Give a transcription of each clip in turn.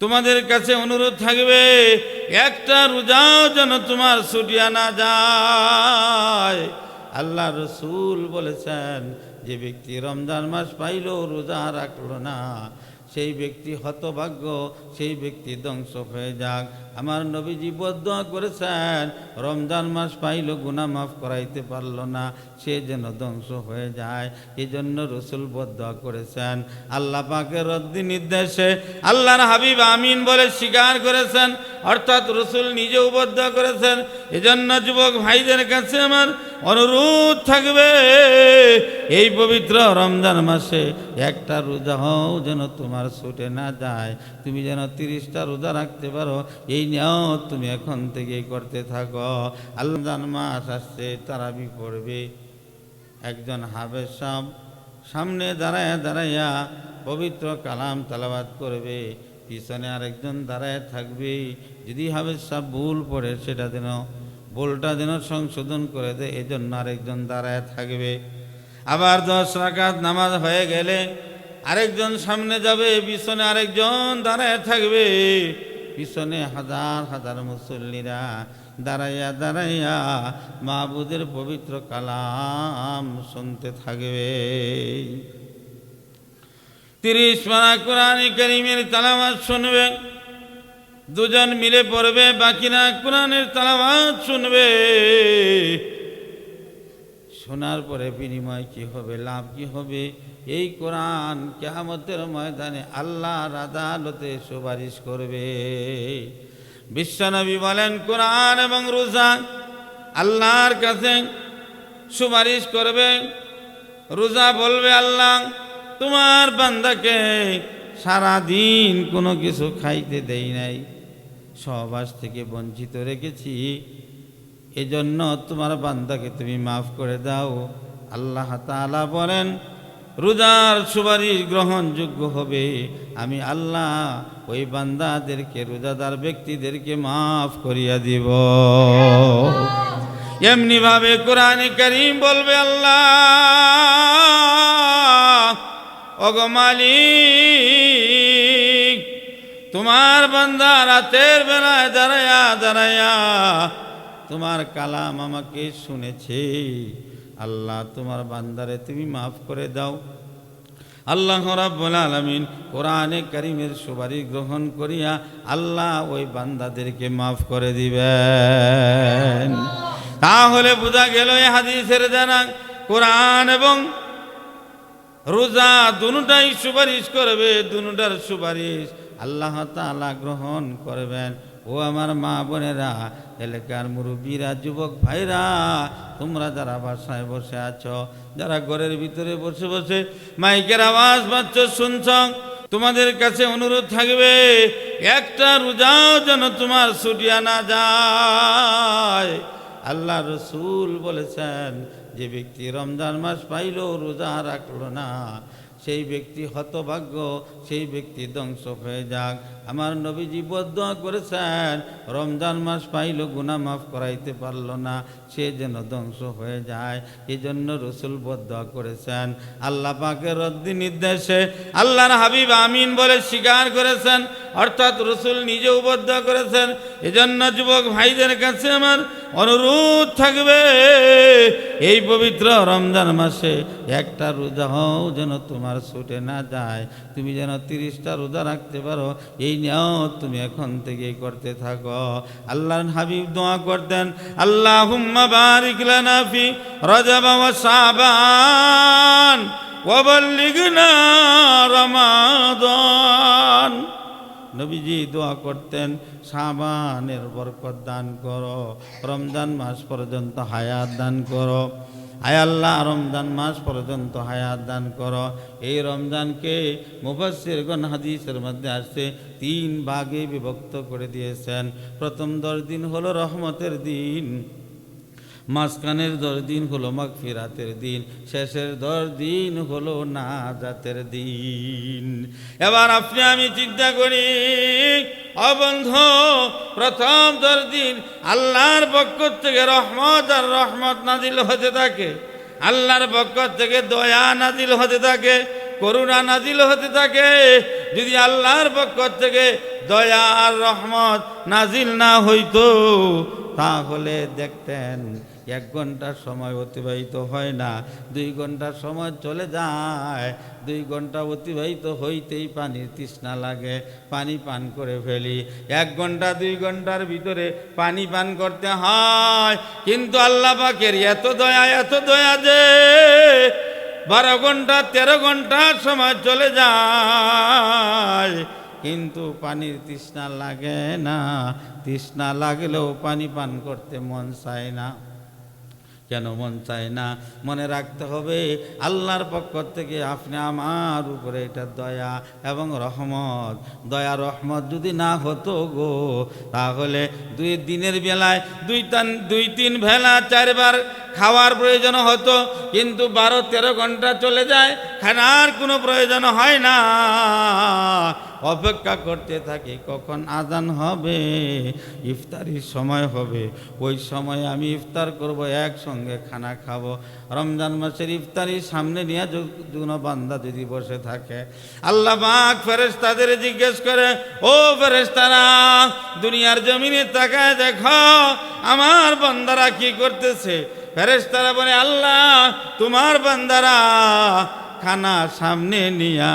তোমাদের কাছে অনুরোধ থাকবে, একটা রোজাও যেন তোমার ছুটিয়া না যায়। আল্লাহ রসুল বলেছেন, যে ব্যক্তি রমজান মাস পাইল, রোজা রাখল না, সেই ব্যক্তি হতভাগ্য, সেই ব্যক্তি ধ্বংস হয়ে যাক। আমার নবীজি বদয়া করেছেন, রমজান মাস পাইল গুনা মাফ করাইতে পারল না, সে যেন ধ্বংস হয়ে যায় এই জন্য রসুল বদয়া করেছেন। আল্লাহ পাকের রদ্দি নির্দেশে আল্লাহর হাবিব আমিন বলে স্বীকার করেছেন, অর্থাৎ রসুল নিজেও বদয়া করেছেন। এজন্য যুবক ভাইদের কাছে আমার অনুরোধ থাকবে, এই পবিত্র রমজান মাসে একটা রোজা হও যেন তোমার ছুটে না যায়, তুমি যেন তিরিশটা রোজা রাখতে পারো, এই নিয়েও তুমি এখন থেকে করতে থাকো। আল্লাহ মাস আসছে, তারাবি পড়বে। একজন হাবের সাহ সামনে দাঁড়ায় দাঁড়াইয়া পবিত্র কালাম তালাবাদ করবে। পিছনে আরেকজন দাঁড়ায় থাকবে। যদি হাবের সাহ ভুল পড়ে, সেটা যেন, ভুলটা যেন সংশোধন করে দেয় এই জন্য আরেকজন দাঁড়ায় থাকবে। আবার দশ রাকাত নামাজ হয়ে গেলে আরেকজন সামনে যাবে, পিছনে আরেকজন দাঁড়ায় থাকবে। পিছনে হাজার হাজার মুসল্লিরা দাঁড়াইয়া দাঁড়াইয়া মাহবুদের পবিত্র কালাম শুনতে থাকবে। তিরিশ পারা কোরআন করিমের তালাবাদ শুনবে, দুজন মিলে পড়বে বাকিরা কোরআনের তালাবাদ শুনবে। শোনার পরে বিনিময় কি হবে, লাভ কি হবে? এই কোরআন কেয়ামতের ময়দানে আল্লাহর আদালতে সুপারিশ করবে। বিশ্বনবী বলেন, কোরআন এবং রোজা আল্লাহর কাছে সুপারিশ করবে। রোজা বলবে আল্লাহ, তোমার বান্দাকে সারা দিন কোনো কিছু খাইতে দেই নাই সহবাস থেকে বঞ্চিত রেখেছি। এজন্য তোমার বান্দাকে তুমি মাফ করে দাও। আল্লাহ তাআলা বলেন রোজার সুপারিশ গ্রহণযোগ্য হবে। আমি আল্লাহ ওই বান্দাদেরকে, রোজাদার ব্যক্তিদেরকে মাফ করিয়া দিব। এমনি ভাবে কোরআনে করিম বলবে, আল্লাহ, ওগো মালিক, তোমার বান্দা রাতের বেলায় দাঁড়ায়া দাঁড়ায়া তোমার কালাম আমাকে শুনেছে। আল্লাহ তোমার বান্দারে তুমি মাফ করে দাও। আল্লাহ রাব্বুল আলামিন কোরআনে কারিমের সুপারিশ গ্রহণ করিয়া আল্লাহ ওই বান্দাদেরকে মাফ করে দিবেন। তাহলে বোঝা গেল এই হাদিসের জানা, কোরআন এবং রোজা দুটাই সুপারিশ করবে, দুটার সুপারিশ আল্লাহ তাআলা গ্রহণ করবেন। ও আমার মা বোনেরা, এলাকার মুরব্বীরা, যুবক ভাইরা, তোমরা যারা বাসায় বসে আছো, যারা ঘরের ভিতরে বসে বসে মাইকের আওয়াজ পাচ্ছ, শুনছ, তোমাদের কাছে অনুরোধ থাকবে, একটা রোজাও যেন তোমার ছুটিয়া না যায়। আল্লাহ রসুল বলেছেন, যে ব্যক্তি রমজান মাস পাইল রোজা রাখল না, সেই ব্যক্তি হতভাগ্য, সেই ব্যক্তি ধ্বংস হয়ে যাক। আমার নবীজি বদয়া করেছেন, রমজান মাস পাইল, গুনা মাফ করাইতে পারল না, সে যেন ধ্বংস হয়ে যায় এই জন্য রসুল বদয়া করেছেন। আল্লাহ পাকের রদ্দি নির্দেশে আল্লাহর হাবিব আমিন বলে স্বীকার করেছেন, অর্থাৎ রসুল নিজেও বদয়া করেছেন। এজন্য যুবক ভাইদের কাছে আমার অনুরোধ থাকবে, এই পবিত্র রমজান মাসে একটা রোজা হও যেন তোমার ছুটে না যায়, তুমি যেন তিরিশটা রোজা রাখতে পারো, এই নিয়েও তুমি এখন থেকে করতে থাকো। আল্লাহর হাবিব দোয়া করতেন আল্লাহ হুম্মা বারিক লানা ফি রজব ওয়া শাবান ওয়াবাল্লিগনা রমাদান। নবীজি দোয়া করতেন সাবানের বরকত দান করো, রমজান মাস পর্যন্ত হায়াত দান করো। হায় আল্লাহ, রমজান মাস পর্যন্ত হায়াত দান করো। এই রমজানকে মুফাসিরগণ হাদিসের মধ্যে আসছে, তিন ভাগে বিভক্ত করে দিয়েছেন। প্রথম দশ দিন হলো রহমতের দিন। মাঝখানের দশ দিন হলো মাগফিরাতের দিন, শেষের দশ দিন হলো নাজাতের দিন। এবার আপনি আমি চিন্তা করি অবন্ধ প্রথম দশ দিন আল্লাহর পক্ষ থেকে রহমত আর রহমত নাজিল হতে থাকে। আল্লাহর পক্ষ থেকে দয়া নাজিল হতে থাকে, করুণা নাজিল হতে থাকে। যদি আল্লাহর পক্ষ থেকে দয়া আর রহমত নাজিল না হইতো, তাহলে দেখতেন এক ঘণ্টার সময় অতিবাহিত হয় না, দুই ঘণ্টার সময় চলে যায়, দুই ঘণ্টা অতিবাহিত হইতেই পানির তৃষ্ণা লাগে, পানি পান করে ফেলি। এক ঘণ্টা, দুই ঘণ্টার ভিতরে পানি পান করতে হয়, কিন্তু আল্লাহ পাকের এত দয়া এত দয়া যে বারো ঘণ্টা, তেরো ঘণ্টার সময় চলে যায়, কিন্তু পানির তৃষ্ণা লাগে না। তৃষ্ণা লাগলেও পানি পান করতে মন চায় না। কেন মন চায় না? মনে রাখতে হবে, আল্লাহর পক্ষ থেকে আপনি আমার উপরে এটা দয়া এবং রহমত। দয়া, রহমত যদি না হতো গো, তাহলে দুই দিনের বেলায় দুই তান, দুই তিন বেলা চারবার খাওয়ার প্রয়োজন হতো, কিন্তু বারো তেরো ঘণ্টা চলে যায়, খানার কোনো প্রয়োজন হয় না। অপেক্ষা করতে থাকি, কখন আজান হবে, ইফতারির সময় হবে। ওই সময় আমি ইফতার করব, একসঙ্গে খানা খাব। রমজান মাসের ইফতারির সামনে নিয়ে কোনো বান্দা যদি বসে থাকে, আল্লাহ পাক ফেরেশতাদের জিজ্ঞেস করে, ও ফেরেশতারা, দুনিয়ার জমিনে তাকায় দেখো, আমার বান্দারা কি করতেছে? ফেরেশতারা বলে, আল্লাহ, তোমার বান্দারা খানা সামনে নিয়া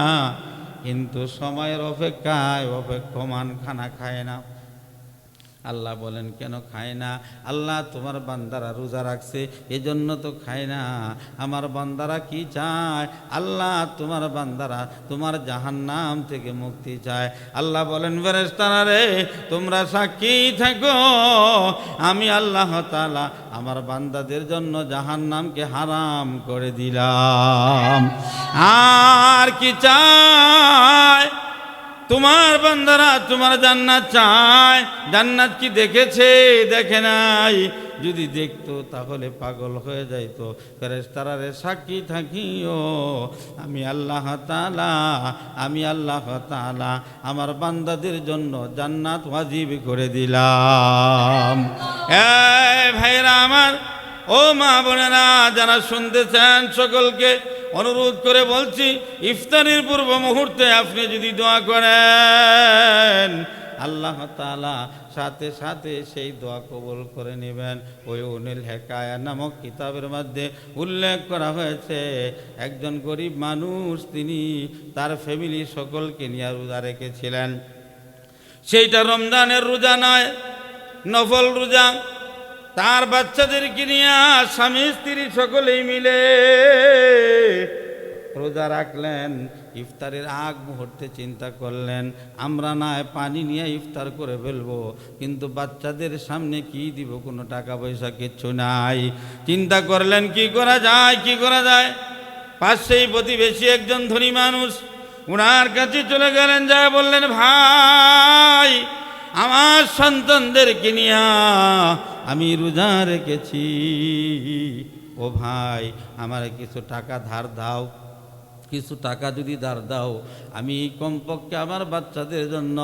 কিন্তু সময়ের অপেক্ষায় অপেক্ষমান খানা খায় না। আল্লাহ বলেন, কেন খায় না? আল্লাহ তোমার বান্দারা রোজা রাখছে, এজন্য তো খায় না। আমার বান্দারা কি চায়? আল্লাহ তোমার বান্দারা তোমার জাহান নাম থেকে মুক্তি চায়। আল্লাহ বলেন বেরেস্তারা রে, তোমরা সাক্ষী থাকো। আমি আল্লাহ তালা আমার বান্দাদের জন্য জাহান নামকে হারাম করে দিলাম। আর কি চায়? তোমার বান্দারা তোমার জান্নাত চায় জান্নাত কি দেখেছে? দেখে নাই। যদি দেখতো, তাহলে পাগল হয়ে যাইতো। ফেরেস্তারারে সাক্ষী থাকিও। আমি আল্লাহ তালা আমি আল্লাহ তালা আমার বান্দাদের জন্য জান্নাত ওয়াজিব করে দিলাম। ভাইরা আমার, ও মা বোনেরা, যারা শুনতেছেন সকলকে অনুরোধ করে বলছি, ইফতারির পূর্ব মুহূর্তে আপনি যদি দোয়া করেন, আল্লাহ তালা সাথে সাথে সেই দোয়া কবুল করে নেবেন। ওই অনিল হেকায়া নামক কিতাবের মধ্যে উল্লেখ করা হয়েছে, একজন গরিব মানুষ তিনি তার ফ্যামিলি সকলকে নিয়ে রোজা রেখেছিলেন। সেইটা রমজানের রোজা নয়, নফল রোজা। তার বাচ্চাদেরকে নিয়ে স্বামী, স্ত্রী সকলেই মিলে রোজা রাখলেন, ইফতারের আগ মুহূর্তে চিন্তা করলেন, আমরা না পানি নিয়ে ইফতার করে ফেলব, কিন্তু বাচ্চাদের সামনে কি দিব কোনো টাকা পয়সা কিচ্ছু নাই। চিন্তা করলেন, কি করা যায়, কি করা যায়? পাশেই প্রতিবেশী একজন ধনী মানুষ ওনার কাছে চলে গেলেন যা বললেন, ভাই আমার সন্তানদেরকে নিয়া আমি রোজা রেখেছি। ও ভাই, আমার কিছু টাকা ধার দাও, কিছু টাকা যদি ধার দাও, আমি কমপক্ষে আমার বাচ্চাদের জন্য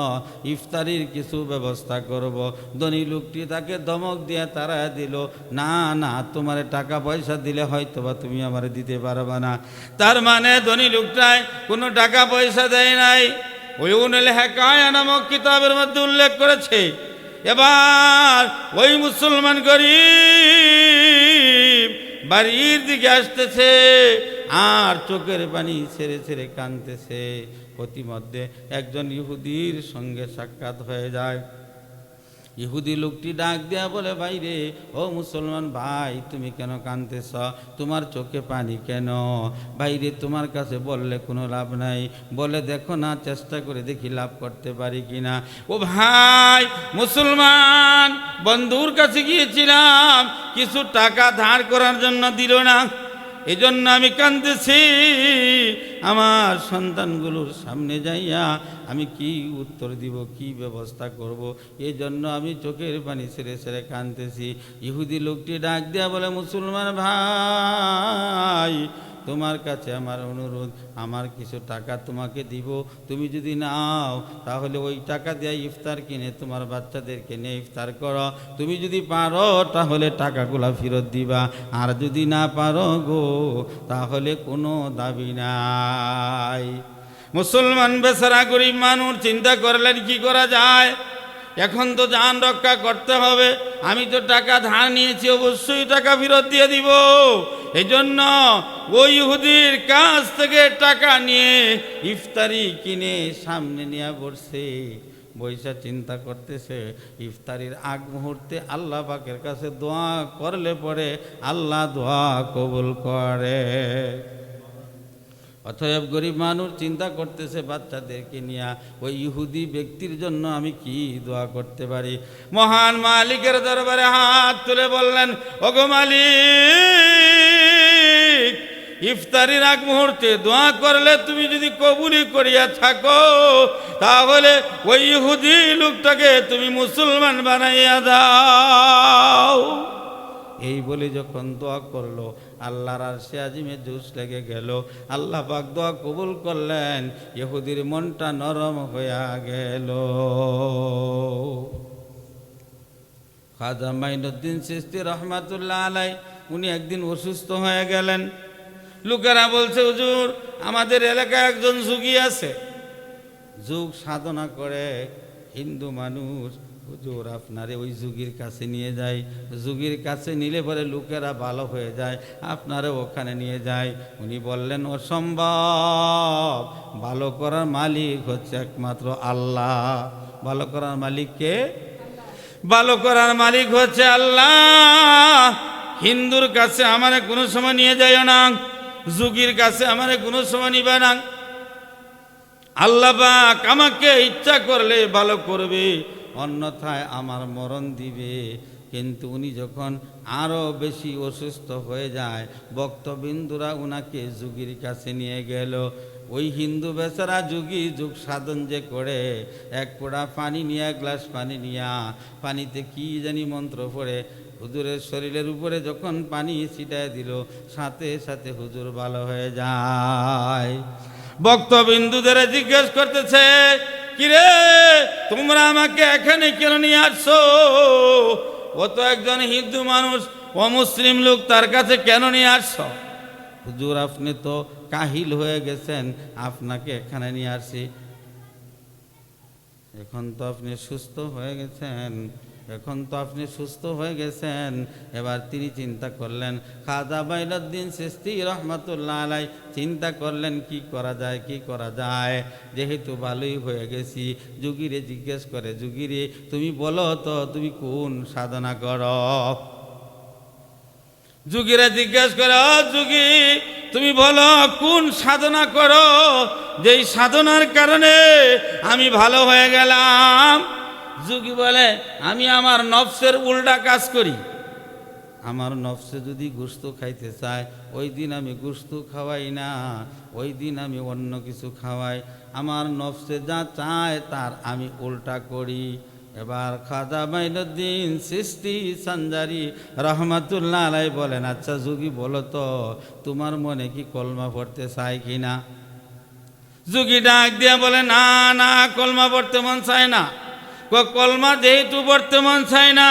ইফতারির কিছু ব্যবস্থা করব। ধনী লোকটি তাকে ধমক দিয়ে তারা দিল, না না, তোমার টাকা পয়সা দিলে হয়তো বা তুমি আমার দিতে পারবে না। তার মানে ধনী লোকটায় কোনো টাকা পয়সা দেয় নাই। ওই উনিল হ্যাকায় নামক কিতাবের মধ্যে উল্লেখ করেছে, এবার ওই মুসলমান গরিব বাড়ির দিকে আসতেছে, আর চোখের পানি ছেড়ে ছেড়ে কানতেছে প্রতিমধ্যে একজন ইহুদির সঙ্গে সাক্ষাৎ হয়ে যায়। ইহুদি লোকটি ডাক দেয়া বলে, ভাইরে, ও মুসলমান ভাই, তুমি কেন কানতেছ তোমার চোখে পানি কেন? ভাইরে, তোমার কাছে বললে কোনো লাভ নাই। বলে, দেখো না, চেষ্টা করে দেখি লাভ করতে পারি কিনা। ও ভাই, মুসলমান, বন্ধুর কাছে গিয়েছিলাম। কিছু টাকা ধার করার জন্য দিল না। এই জন্য আমি কাঁদতেছি। আমার সন্তানগুলোর সামনে যাইয়া আমি কি উত্তর দিব, কি ব্যবস্থা করব? এই জন্য আমি চোখের পানি সেরে সেরে কাঁদতেছি। ইহুদি লোকটি ডাক দেয়া বলে, মুসলমান ভাই তোমার কাছে আমার অনুরোধ, আমার কিছু টাকা তোমাকে দিব। তুমি যদি নাও, তাহলে ওই টাকা দিয়ে ইফতার কিনে তোমার বাচ্চাদেরকে নিয়ে ইফতার করো। তুমি যদি পারো, তাহলে টাকাগুলা ফেরত দিবা। আর যদি না পারো গো, তাহলে কোনো দাবি নাই। মুসলমান, বেচারা, গরিব মানুষ, চিন্তা করলেন কি করা যায়? এখন তো যান রক্ষা করতে হবে। আমি তো টাকা ধার নিয়েছি, অবশ্যই টাকা ফেরত দিয়ে দিব। এই জন্য ওই ইহুদির কাছ থেকে টাকা নিয়ে ইফতারি কিনে সামনে নিয়ে বসছে। বৈশা চিন্তা করতেছে, ইফতারির আগ মুহূর্তে আল্লাহ পাকের কাছে দোয়া করলে পরে আল্লাহ দোয়া কবুল করে। অতএব গরিব মানুষ চিন্তা করতেছে, বাচ্চাদেরকে নিয়ে ওই ইহুদি ব্যক্তির জন্য আমি কি দোয়া করতে পারি? মহান মালিকের দরবারে হাত তুলে বললেন, ওগো মালিক ইফতারির আগ মুহূর্তে দোয়া করলে তুমি যদি কবুলি করিয়া থাকো, তাহলে ওই ইহুদি লোকটাকে তুমি মুসলমান বানাইয়া দাও। এই বলে যখন দোয়া করল, আল্লাহর আর সে আজিমে জুস লেগে গেল। আল্লাহ পাক দোয়া কবুল করলেন, ইহুদির মনটা নরম হইয়া গেল। খাজা মাইনুদ্দিন সিস্তি রহমাতুল্লাহ আলাই উনি একদিন অসুস্থ হয়ে গেলেন। লোকেরা বলছে, হুজুর, আমাদের এলাকায় একজন যুগী আছে। যুগ সাধনা করে হিন্দু মানুষ, হুজুর, আপনারে ওই যুগীর কাছে নিয়ে যায় যুগীর কাছে নিলে পরে লোকেরা ভালো হয়ে যায়, আপনারে ওখানে নিয়ে যায় উনি বললেন, অসম্ভব, ভালো করার মালিক হচ্ছে একমাত্র আল্লাহ। ভালো করার মালিককে ভালো করার মালিক হচ্ছে আল্লাহ। হিন্দুর কাছে আমারে কোনো সময় নিয়ে যাইও না। যুগীর কাছে আমারে কোনো সময় নিবে না। আল্লাহ আমাকে ইচ্ছা করলে ভালো করবে, অন্যথায় আমার মরণ দিবে। কিন্তু উনি যখন আরও বেশি অসুস্থ হয়ে যায় বক্তবিন্দুরা উনাকে যুগীর কাছে নিয়ে গেল। ওই হিন্দু বেচারা যুগী যুগ সাধন যে করে, এক পোড়া পানি নিয়ে গ্লাস পানি নিয়া, পানিতে কি জানি মন্ত্র পড়ে হুজুরের শরীরের উপরে যখন পানি ছিটায় দিল, সাথে সাথে হুজুর ভালো হয়ে যায়। বক্তবিন্দুদের জিজ্ঞেস করতেছে, কিরে, তোমরা আমাকে এখানে কেন নিয়ে আসছো? ও তো একজন হিন্দু মানুষ অমুসলিম লোক, তার কাছে কেন নিয়ে আসছো? হুজুর, আপনি তো কাহিল হয়ে গেছেন, আপনাকে এখানে নিয়ে আসি এখন তো আপনি সুস্থ হয়ে গেছেন। এখন তো আপনি সুস্থ হয়ে গেছেন। এবার তিনি চিন্তা করলেন, খাজা বাইলুদ্দিন সিস্তি রহমতুল্লাহ আলাই চিন্তা করলেন, কি করা যায়, কি করা যায়? যেহেতু ভালোই হয়ে গেছি, যুগিরে জিজ্ঞেস করে, যুগিরে, তুমি বলো তো, তুমি কোন সাধনা করো? যুগীরা জিজ্ঞেস করে, "ও যুগী, তুমি বলো কোন সাধনা করো? যেই সাধনার কারণে আমি ভালো হয়ে গেলাম। যুগী বলে, আমি আমার নফসের উল্টা কাজ করি। আমার নফসে যদি গুস্ত খাইতে চায়, ওই দিন আমি গুস্ত খাওয়াই না, ওই দিন আমি অন্য কিছু খাওয়াই। আমার নফসে যা চায়, তার আমি উল্টা করি। এবার খাজা মাইনুদ্দিন সৃষ্টি সঞ্জারি রহমাতুল্লাহ আলাই বলেন আচ্ছা যুগী, বলো তো, তোমার মনে কি কলমা পড়তে চায় কি না? যুগী ডাক দিয়া বলে, না না, কলমা পড়তে মন চায় না। কলমা যেহেতু বর্তমান মন চায় না,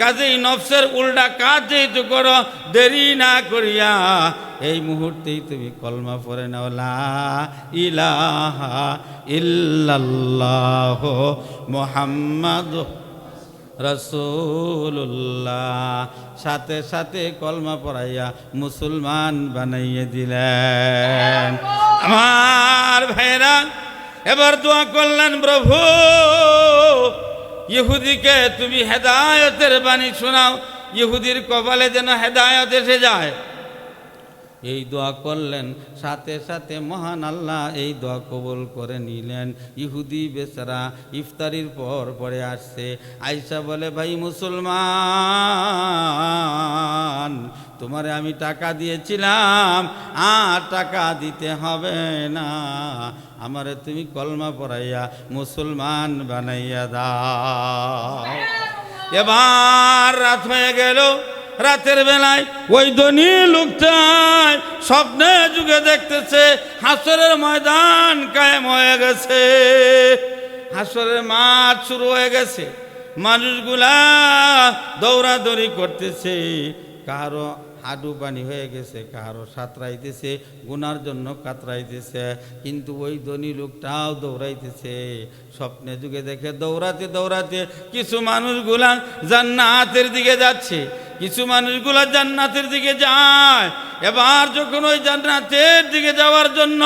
কাজেই নফসের উল্টা কাজ যেহেতু করো, দেরি না করিয়া। এই মুহূর্তেই তুমি কলমা পড়ে নাও ইলাহা ইল্লাল্লাহ মোহাম্মদ রসুল্লাহ সাথে সাথে কলমা পড়াইয়া মুসলমান বানাইয়ে দিলেন। আমার ভাইরা এবার দোয়া করলেন প্রভু। ইহুদিকে তুমি হেদায়তের বাণী শোনাও, ইহুদির কপালে যেন হেদায়ত এসে যায়। এই দোয়া করলেন, সাথে সাথে মহান আল্লাহ এই দোয়া কবল করে নিলেন। ইহুদি বেচারা ইফতারির পর পরে আসছে। আইসা বলে, ভাই মুসলমান তোমারে আমি টাকা দিয়েছিলাম, আর টাকা দিতে হবে না। আমারে তুমি কলমা পড়াইয়া মুসলমান বানাইয়া দাও। এবার রাত হয়ে গেল, রাতের বেলায় ওই ধনী লোকটাই স্বপ্নে যুগে দেখতেছে, হাসরের ময়দান কায়েম হয়ে গেছে। হাসরের মাঠ শুরু হয়ে গেছে, মানুষগুলা দৌড়াদৌড়ি করতেছে, কারও হাডু পানি হয়ে গেছে, কারও সাঁতরাইতেছে, গুনার জন্য কাতরাইতেছে, কিন্তু ওই ধনী লোকটাও দৌড়াইতেছে। স্বপ্নে যুগে দেখে দৌড়াতে দৌড়াতে কিছু মানুষগুলা জান্নাতের দিকে যাচ্ছে, কিছু মানুষগুলা জান্নাতের দিকে যায়। এবার যখন ওই জান্নাতের দিকে যাওয়ার জন্য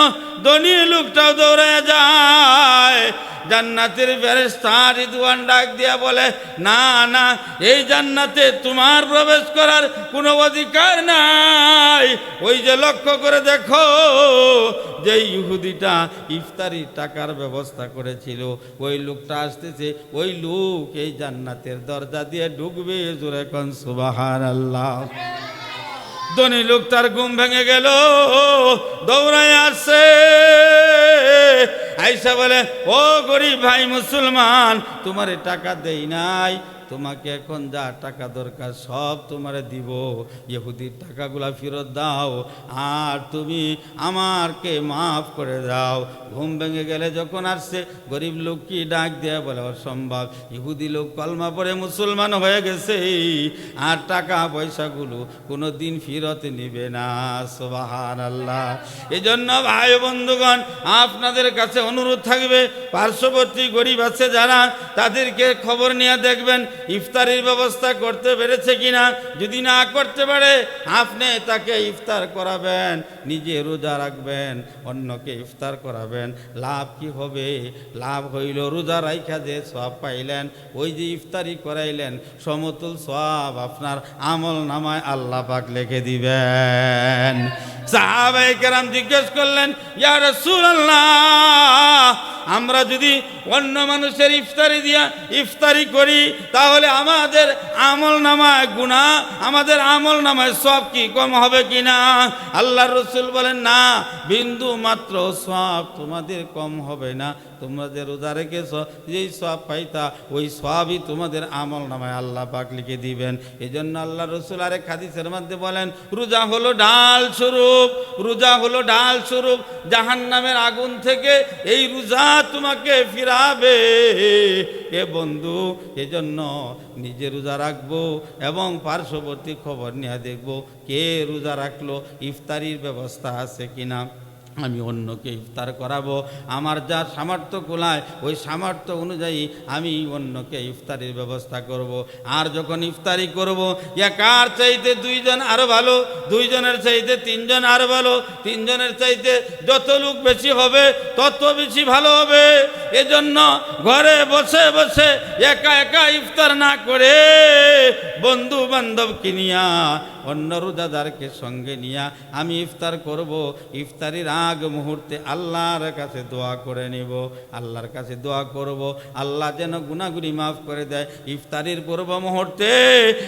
ধনী লোকটাও দৌড়ায় যায়। জান্নাতের ফেরেশতা রিদওয়ান ডাক দিয়া বলে, না না, এই জান্নাতে তোমার প্রবেশ করার কোনো অধিকার নাই। ওই যে লক্ষ্য করে দেখো যে ইহুদিটা ইফতারি টাকার ব্যবস্থা করেছিল, ওই লোকটা আসতেছে, ওই লোক এই জান্নাতের দরজা দিয়ে ঢুকবে জোরে কন সুবাহার আল্লাহ ধনী লোক তার ঘুম ভেঙে গেল, দৌড়ায় আসছে আইসা বলে ও গরিব ভাই মুসলমান তোমার টাকা দেই নাই। তোমাকে এখন যা টাকা দরকার সব তোমারে দিব। ইহুদির টাকাগুলা ফেরত দাও, আর তুমি আমারকে মাফ করে দাও। ঘুম ভেঙে গেলে যখন আসছে, গরিব লোক কি ডাক দেয়া বলে? অসম্ভব ইহুদি লোক কলমা পড়ে মুসলমান হয়ে গেছে, আর টাকা পয়সাগুলো কোনো দিন ফিরত নিবে না। সোবাহান আল্লাহ এই জন্য ভাই বন্ধুগণ, আপনাদের কাছে অনুরোধ থাকবে, পার্শ্ববর্তী গরিব আছে যারা, তাদেরকে খবর নিয়ে দেখবেন। ইফতারির ব্যবস্থা করতে পেরেছে কিনা, যদি না করতে পারে, আপনি তাকে ইফতার করাবেন, নিজে রোজা রাখবেন, অন্যকে ইফতার করাবেন। লাভ কি হবে? লাভ হইল রোজা রাইখা যে সব পাইলেন, ওই যে ইফতারি করাইলেন, সমতুল সব আপনার আমল নামায় আল্লাহ পাক লিখে দিবেন। সাহাবাই কেরাম জিজ্ঞেস করলেন, ইয়া রাসূলুল্লাহ, আমরা যদি অন্য মানুষের ইফতারি দিয়া ইফতারি করি, তাহলে আমাদের আমল নামায় গুণা আমাদের আমল নামায় সব কি, কম হবে কি না? আল্লাহ রসুল বলেন, না, বিন্দু মাত্র সব তোমাদের কম হবে না। তোমরা যে রোজা রেখেছ, যেই সব পাইতা, ওই সবই তোমাদের আমল নামায় আল্লাহ পাক লিখে দিবেন। এই জন্য আল্লাহ রসুল আরেক হাদিসের মধ্যে বলেন, রোজা হলো ডাল স্বরূপ রোজা হলো ডাল স্বরূপ জাহান নামের আগুন থেকে এই রোজা তোমাকে ফিরাবে। এ বন্ধু, এজন্য নিজে রোজা রাখব এবং পার্শ্ববর্তী খবর নিয়ে দেখব কে রোজা রাখল, ইফতারির ব্যবস্থা আছে কিনা। আমি অন্যকে ইফতার করাবো। আমার যা সামর্থ্য কোলায় ওই সামর্থ্য অনুযায়ী আমি অন্যকে ইফতারির ব্যবস্থা করব। আর যখন ইফতারি করব একার চাইতে দুইজন আরও ভালো? দুইজনের চাইতে তিনজন আরও ভালো? তিনজনের চাইতে যত লোক বেশি হবে, তত বেশি ভালো হবে। এজন্য ঘরে বসে বসে একা একা ইফতার না করে বন্ধু বান্ধব কিনিয়া অন্য রোজাদারকে সঙ্গে নিয়া আমি ইফতার করব। ইফতারির আগ মুহূর্তে আল্লাহর কাছে দোয়া করে নিব। আল্লাহর কাছে দোয়া করব। আল্লাহ যেন গুনাগুনি মাফ করে দেয়। ইফতারির পূর্ব মুহূর্তে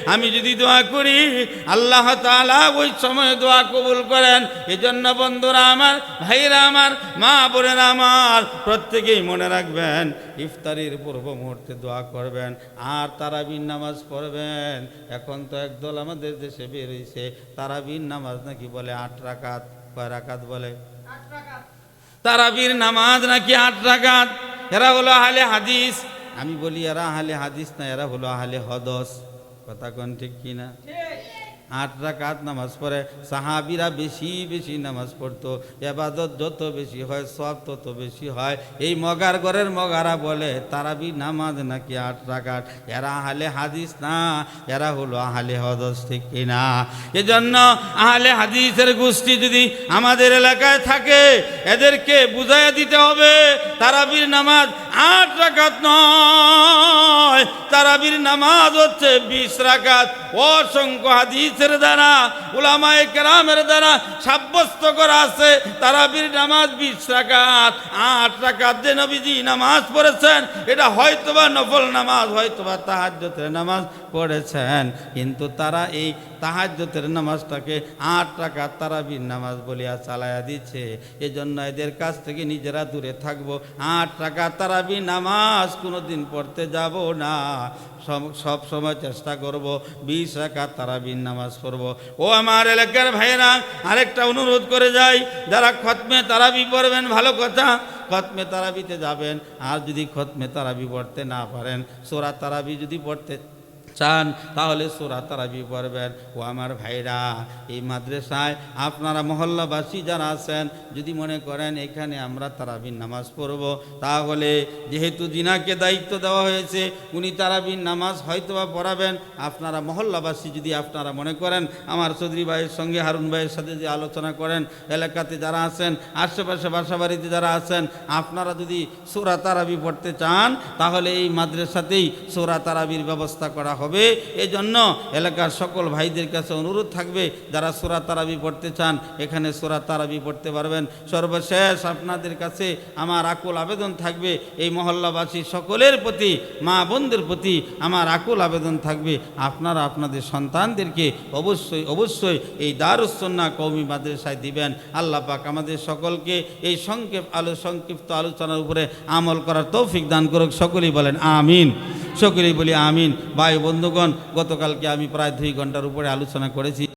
আমি যদি দোয়া করি, আল্লাহ তাআলা ওই সময় দোয়া কবুল করেন। এজন্য বন্ধুরা আমার, ভাইরা আমার, মা বোনেরা আমার, প্রত্যেকেই মনে রাখবেন, ইফতারির পূর্ব মুহূর্তে দোয়া করবেন। আর তারাবির নামাজ পড়বেন। এখন তো একদল আমাদের দেশে বেরিয়েছে তারাবির নামাজ নাকি বলে আট রাকাত কয় রাকাত বলে? তারাবির নামাজ নাকি আট রাকাত? এরা হলো আহলে হাদিস। আমি বলি এরা আহলে হাদিস না এরা হলো আহলে হদস। কথা কোন ঠিক কিনা? আট রাকাত নামাজ পড়ে, সাহাবিরা বেশি বেশি নামাজ পড়তো, এবাদত যত বেশি হয়, সব তত বেশি হয়। এই মগার ঘরের মগারা বলে তারাবি নামাজ নাকি আট রাকাত? এরা আহলে হাদিস না, এরা হলো আহলে হদস ঠিক কিনা? এজন্য আহলে হাদিসের গোষ্ঠী যদি আমাদের এলাকায় থাকে, এদেরকে বুঝাই দিতে হবে, তারাবির নামাজ আট রাকাত নয়। তারাবির নামাজ হচ্ছে বিশ রাকাত। অসংখ্য হাদিসের দ্বারা, উলামায়ে কেরামের দ্বারা সাব্যস্ত করা আছে, তারাবির নামাজ বিশ রাকাত, আট রাকাত যে নবীজি নামাজ পড়েছেন, এটা হয়তোবা নফল নামাজ, হয়তোবা তাহাজ্যতের নামাজ পড়েছেন। কিন্তু তারা এই তাহাজ্জতের নামাজটাকে আট টাকা তারাবির নামাজ বলিয়া চালায়া দিচ্ছে। এজন্য এদের কাছ থেকে নিজেরা দূরে থাকব। আট টাকা তারাবির নামাজ কোনোদিন পড়তে যাব না। সব সময় চেষ্টা করব, বিশ টাকা তারাবির নামাজ পড়ব। ও আমার এলাকার ভাইয়েরা, আরেকটা অনুরোধ করে যাই। যারা খতমে তারাবি পড়বেন, ভালো কথা। খতমে তারাবিতে যাবেন। আর যদি খতমে তারাবি পড়তে না পারেন, সোরা তারাবি যদি পড়তে চান, তাহলে সুরা তারাবি পড়বেন। ও আমার ভাইরা, এই মাদ্রাসায় আপনারা মহল্লাবাসী যারা আছেন, যদি মনে করেন এখানে আমরা তারাবির নামাজ পড়ব, তাহলে যেহেতু জিনাকে দায়িত্ব দেওয়া হয়েছে, উনি তারাবির নামাজ হয়তোবা পড়াবেন। আপনারা মহল্লাবাসী যদি আপনারা মনে করেন, আমার চৌধুরী ভাইয়ের সঙ্গে হারুন ভাইয়ের সাথে যে আলোচনা করেন, এলাকাতে যারা আছেন, আশেপাশে বাসাবাড়িতে যারা আছেন, আপনারা যদি সোরা তারাবি পড়তে চান, তাহলে এই মাদ্রাসাতেই সোরা তারাবির ব্যবস্থা করা হবে। এজন্য এলাকার সকল ভাইদের কাছে অনুরোধ থাকবে, যারা সোরা তারাবি পড়তে চান, এখানে সোরা তারাবি পড়তে পারবেন। সর্বশেষ আপনাদের কাছে আমার আকুল আবেদন থাকবে, এই মহল্লাবাসী সকলের প্রতি, মা বোনদের প্রতি আমার আকুল আবেদন থাকবে। আপনারা আপনাদের সন্তানদেরকে অবশ্যই অবশ্যই এই দারুসন্না কৌমি মাদ্রাসায় দিবেন। আল্লাহ পাক আমাদের সকলকে এই সংক্ষেপ আলো, সংক্ষিপ্ত আলোচনার উপরে আমল করার তৌফিক দান করুক। সকলেই বলেন, আমিন। সকলেই বলি আমিন। ভাই বন্ধুগণ গতকালকে আমি প্রায় দুই ঘণ্টার উপরে আলোচনা করেছি।